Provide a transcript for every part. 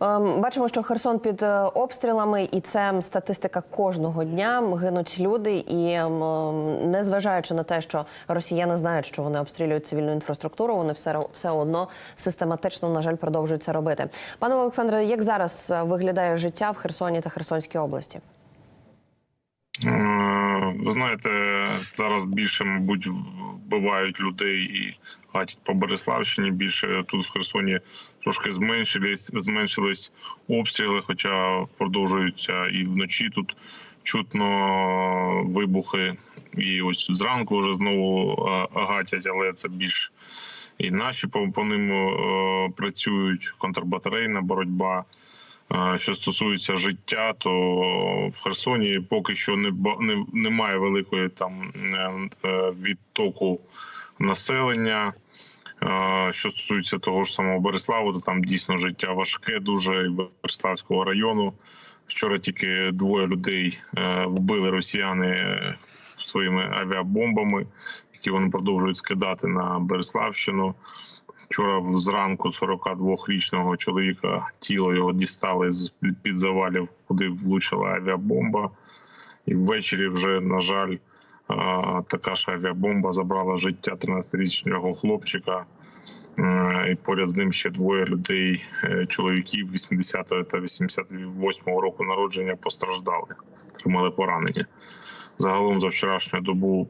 Ем, Бачимо, що Херсон під е, обстрілами, і це статистика кожного дня. Гинуть люди, і ем, ем, незважаючи на те, що росіяни знають, що вони обстрілюють цивільну інфраструктуру, вони все все одно систематично, на жаль, продовжують це робити. Пане Олександре, як зараз е, виглядає життя в Херсоні та Херсонській області? Ви знаєте, зараз більше, мабуть, вбивають людей і гатять по Береславщині. Більше тут в Херсоні трошки зменшились, зменшились обстріли, хоча продовжуються і вночі тут чутно вибухи. І ось зранку вже знову гатять, але це більш і наші по, по ним е, працюють контрбатарейна боротьба. Що стосується життя, то в Херсоні поки що не не немає великої там е, е, відтоку населення. Що стосується того ж самого Береславу, то там дійсно життя важке, дуже і Береславського району. Вчора тільки двоє людей е, вбили росіяни своїми авіабомбами, які вони продовжують скидати на Береславщину. Вчора зранку 42-річного чоловіка тіло його дістали з під завалів, куди влучила авіабомба. І ввечері вже, на жаль, така ж авіабомба забрала життя 13-річного хлопчика. Е, І поряд з ним ще двоє людей, е, чоловіків 80 та 88 року народження постраждали, отримали поранення. Загалом за вчорашню добу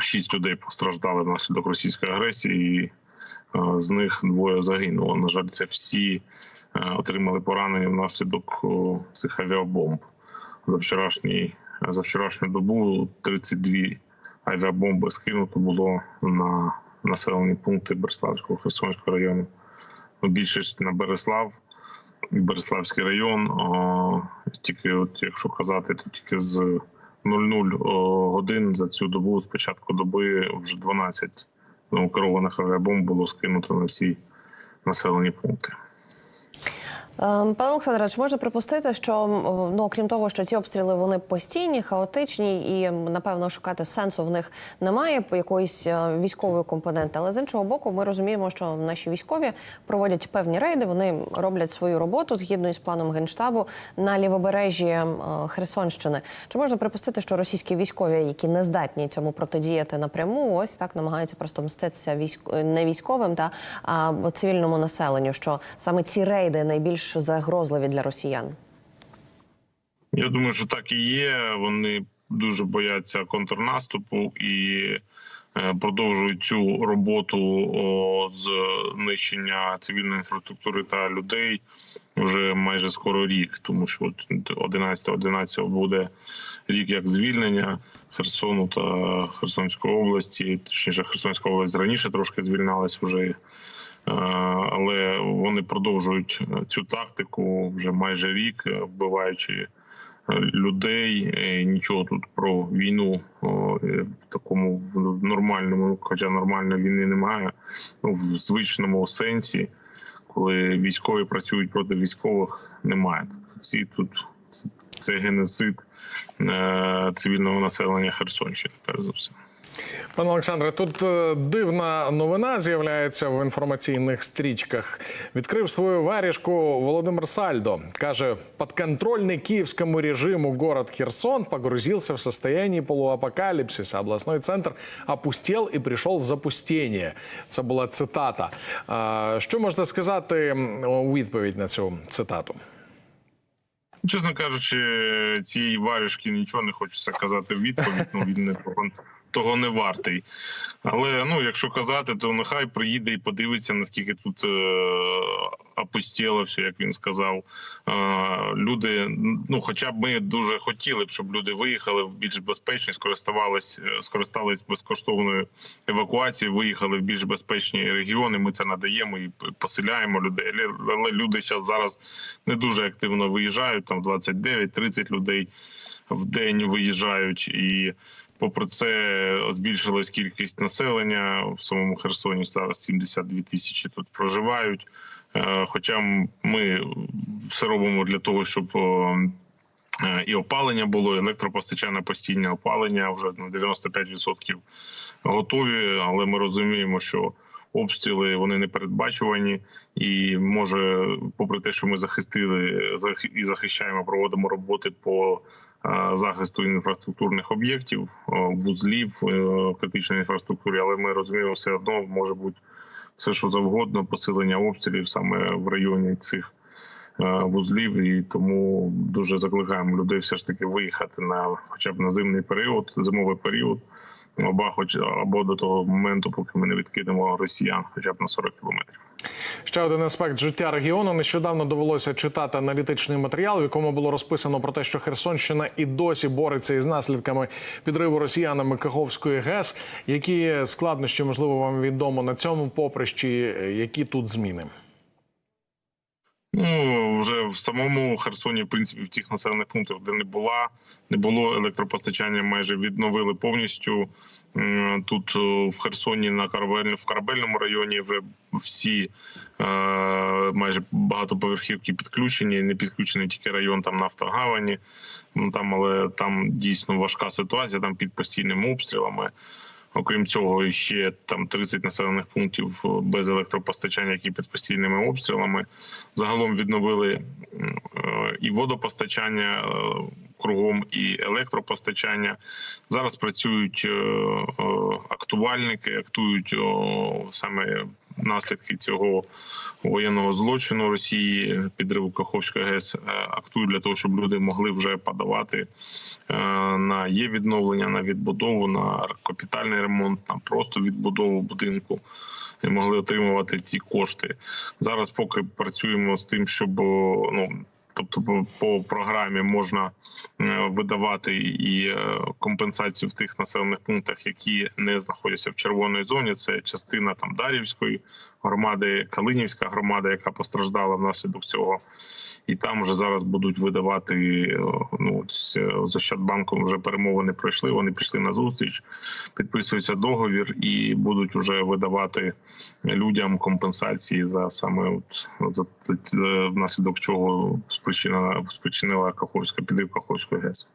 шість людей постраждали внаслідок російської агресії. і з них двоє загинуло. На жаль, це всі е, отримали поранення внаслідок цих авіабомб. За вчорашній за вчорашню добу 32 авіабомби скинуто було на населені пункти Береславського Херсонського району. Ну, Більшість на Береслав Береславський район. Тільки, от, якщо казати, то тільки з 00 годин за цю добу, з початку доби, вже 12 ну, керованих авіабомб було скинуто на всі населені пункти. Ем, Пане Олександре, чи можна припустити, що ну окрім того, що ці обстріли вони постійні, хаотичні і напевно шукати сенсу в них немає якоїсь е, військової компоненти. Але з іншого боку, ми розуміємо, що наші військові проводять певні рейди. Вони роблять свою роботу згідно із планом генштабу на лівобережжі е, Херсонщини. Чи можна припустити, що російські військові, які не здатні цьому протидіяти напряму, ось так намагаються просто мститися військ... не військовим та а цивільному населенню? Що саме ці рейди найбільш загрозливі для росіян? Я думаю, що так і є. Вони дуже бояться контрнаступу і е, продовжують цю роботу з знищення цивільної інфраструктури та людей вже майже скоро рік, тому що от 11-11 буде рік як звільнення Херсону та Херсонської області. Точніше, Херсонська область раніше трошки звільнялась вже. Е, Але вони продовжують цю тактику вже майже рік, е, вбиваючи е, людей. Е, Нічого тут про війну е, в такому в нормальному, хоча нормальної війни немає, ну, в звичному сенсі, коли військові працюють проти військових, немає. Всі тут це геноцид е, цивільного населення Херсонщини, перш за все. Пане Олександре, тут е, дивна новина з'являється в інформаційних стрічках. Відкрив свою варіжку Володимир Сальдо. Каже, подконтрольный киевскому режиму город Херсон погрузился в состояние полуапокалипсиса. Областной центр опустел и пришел в запустение. Це була цитата. Що можна сказати у відповідь на цю цитату? Чесно кажучи, цієї варішки нічого не хочеться казати в відповідь. Ну він не того, не вартий. Але ну, якщо казати, то нехай приїде і подивиться, наскільки тут е, опустіло все, як він сказав. Е, люди, ну хоча б ми дуже хотіли б, щоб люди виїхали в більш безпечні, скористувались, е, скористались безкоштовною евакуацією, виїхали в більш безпечні регіони. Ми це надаємо і поселяємо людей. Але, люди зараз не дуже активно виїжджають. Там 29-30 людей в день виїжджають і. Попри це збільшилась кількість населення в самому Херсоні. Зараз 72 тисячі тут проживають. Е, Хоча ми все робимо для того, щоб е, і опалення було, і електропостачання постійне опалення вже на 95% готові. Але ми розуміємо, що обстріли вони не передбачувані, і може, попри те, що ми захистили зах- і захищаємо, проводимо роботи по е, захисту інфраструктурних об'єктів, е, вузлів е, критичної інфраструктури, але ми розуміємо, все одно може бути все, що завгодно, посилення обстрілів саме в районі цих вузлів, і тому дуже закликаємо людей все ж таки виїхати на хоча б на зимний період, зимовий період, або хоч або до того моменту, поки ми не відкинемо росіян, хоча б на 40 кілометрів. Ще один аспект життя регіону. Нещодавно довелося читати аналітичний матеріал, в якому було розписано про те, що Херсонщина і досі бореться із наслідками підриву росіянами Каховської ГЕС. Які складнощі можливо вам відомо на цьому поприщі? Які тут зміни? Ну в самому Херсоні, в принципі, в тих населених пунктах, де не була, не було електропостачання, майже відновили повністю. Тут в Херсоні на корабель, в корабельному районі вже всі е, майже багатоповерхівки підключені. Не підключений тільки район там Нафтогавані. Ну там, але там дійсно важка ситуація. Там під постійними обстрілами. Окрім цього, ще там 30 населених пунктів без електропостачання, які під постійними обстрілами. Загалом відновили е, і водопостачання е, кругом, і електропостачання. Зараз працюють е, е, актувальники, актують саме наслідки цього воєнного злочину Росії, підриву Каховської ГЕС, е, актують для того, щоб люди могли вже подавати е, на є відновлення, на відбудову, на капітальний ремонт, на просто відбудову будинку. І могли отримувати ці кошти. Зараз поки працюємо з тим, щоб ну тобто по, програмі можна е, видавати і е, компенсацію в тих населених пунктах, які не знаходяться в червоній зоні. Це частина там Дарівської громади, Калинівська громада, яка постраждала внаслідок цього. І там вже зараз будуть видавати е, ну з Ощадбанком вже перемовини пройшли. Вони пішли на зустріч, підписується договір і будуть вже видавати людям компенсації за саме от за, за, за внаслідок чого спричинила спричинила Каховська підрив Каховської ГЕС.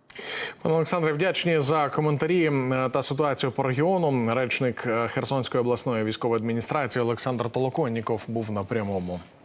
Пане Олександре, вдячні за коментарі е, та ситуацію по регіону. Речник е, Херсонської обласної військової адміністрації Олександр Толоконніков був на прямому.